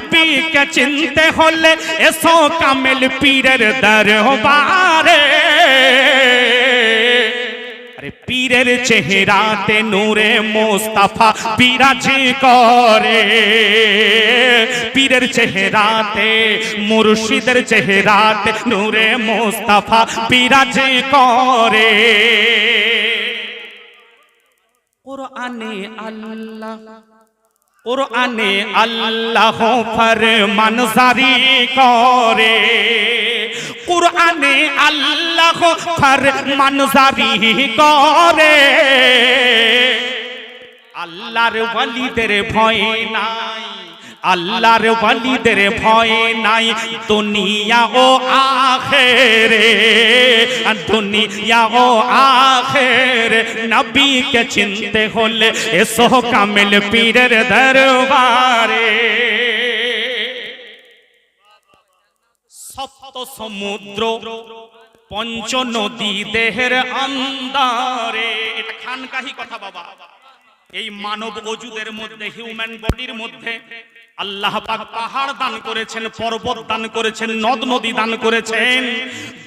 নবীকে চিনতে হলে এসো কামেল পীরের দরবারে আরে পীরের চেহারাতে নূরে মোস্তাফা বিরাজ করে পীরের চেহারাতে মুর্শিদের চেহারাতে নূরে মোস্তাফা বিরাজ করে কোরআনে আল্লাহ কোরআনে আল্লাহ ফরমান জারি করে। কোরআনে আল্লাহ ফরমান জারি করে। আল্লাহর ওয়ালিদের ভয় নাই। আল্লাহর ওয়ালিদের ভয় নাই। দুনিয়া ও আখেরে দুনিয়া ও আখেরে নবীকে চিনতে হলে এসো কামেল পীরের দরবারে। সপ্ত সমুদ্র, পঞ্চ নদী দেহের আন্দারে। এটা খানকাহি কথা বাবা। এই মানব অজুদের মধ্যে হিউম্যান বডির মধ্যে আল্লাহ পাহাড় দান করেছেন, পর্বত দান করেছেন, নদ নদী দান করেছেন,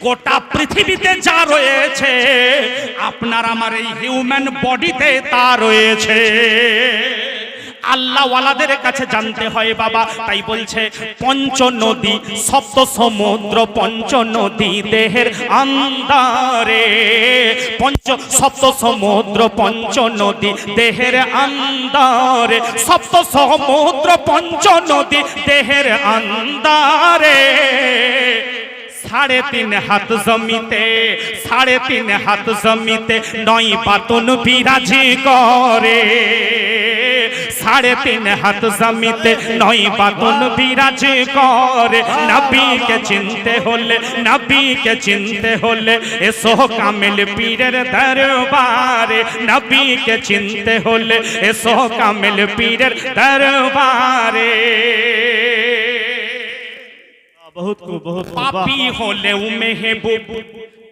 গোটা পৃথিবীতে যা রয়েছে, আপনার আমার এই হিউম্যান বডিতে তা রয়েছে। আল্লাহওয়ালাদের কাছে জানতে হয়, বাবা, তাই বলছে, পঞ্চ নদী, সপ্ত সমুদ্র, পঞ্চ নদী দেহের আন্দারে পঞ্চ সপ্ত সমুদ্র পঞ্চ নদী, দেহের আন্দারে। সপ্ত সমুদ্র পঞ্চ নদী, দেহের আন্দারে। সাড়ে তিন হাত জমিতে, সাড়ে তিন হাত জমিতে নয় পাতন বিরাজি করে। সাড়ে তিন হাত জমিতে নয় বাতন বিরাজ করে। নাপিকে চিনতে হলে নাপিকে চিনতে হলে এসো কামেল পীরের দরবারে। নাপিকে চিনতে হলে এসো কামেল পীরের দরবারে। বহুত খুব বহুত পাপি হলেও মেহবুব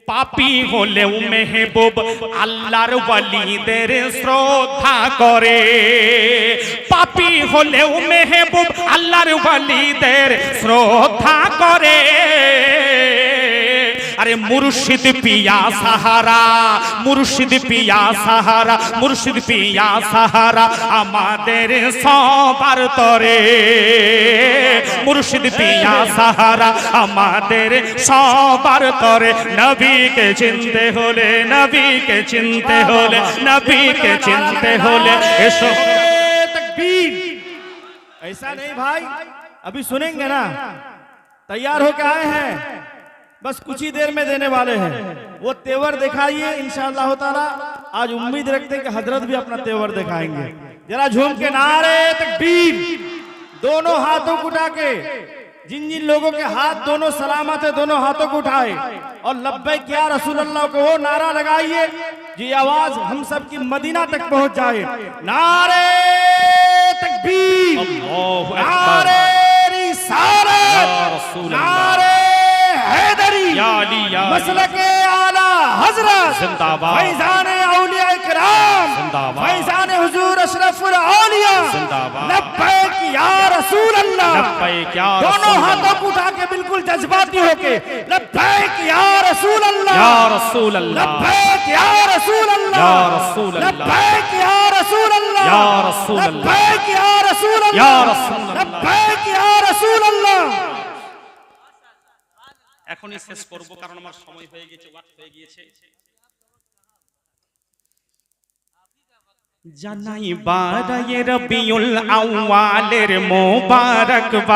পাপি হলেও মেহবুব আল্লাহর ওয়ালিদের শ্রদ্ধা করে। পাপি হলেও মেহবুব আল্লাহর ওয়ালিদের শ্রদ্ধা করে। আরে মুর্শিদ পিয়া সাহারা মুর্শিদ পিয়া সাহারা মুর্শিদ পিয়া সাহারা আমাদের সবার তরে মুর্শিদ পিয়া সাহারা আমাদের সবার তরে নবীকে চিনতে হলে নবীকে চিনতে হলে নবীকে চিনতে হলে এসো तकबीर ऐसा नहीं भाई अभी सुनेंगे ना तैयार होके आए हैं बस कुछ ही देर में देने वाले हैं। वो तेवर दिखाइए इंशाअल्लाह ताला। आज उम्मीद रखते हैं कि हज़रत भी अपना तेवर दिखाएँगे। जरा झूम के नारे तकबीर। दोनों हाथों को उठा के जिन जिन लोगों के हाथ दोनों सलामत है दोनों हाथों को उठाए। और लब्बैक क्या रसूल अल्लाह को वो नारा लगाइए जी आवाज़ हम सब की मदीना तक पहुँच जाए। नारे तकबीर। नारे रिसालत। रसूल नारे या अली, या आला हज़रत जिंदाबाद। फैजान औलिया इकराम जिंदाबाद। फैजान हुजूर अशरफुल औलिया जिंदाबाद। लब्बैक या रसूल अल्लाह लब्बैक या दोनों हाथों को उठा के बिल्कुल जज्बाती होके लब्बैक या रसूल अल्लाह या रसूल अल्लाह लब्बैक या रसूल अल्लाह या रसूल अल्लाह। लब्बैक या रसूल अल्लाह या रसूल अल्लाह। लब्बैक या रसूल अल्लाह या रसूल अल्लाह। लब्बैक या रसूल अल्लाह এখনই শেষ করব কারণ আমার সময় হয়ে গেছে ওয়াক্ত হয়ে গিয়েছে। জানাই বারায়ে রবিউল আউয়ালের মোবারকবাদ।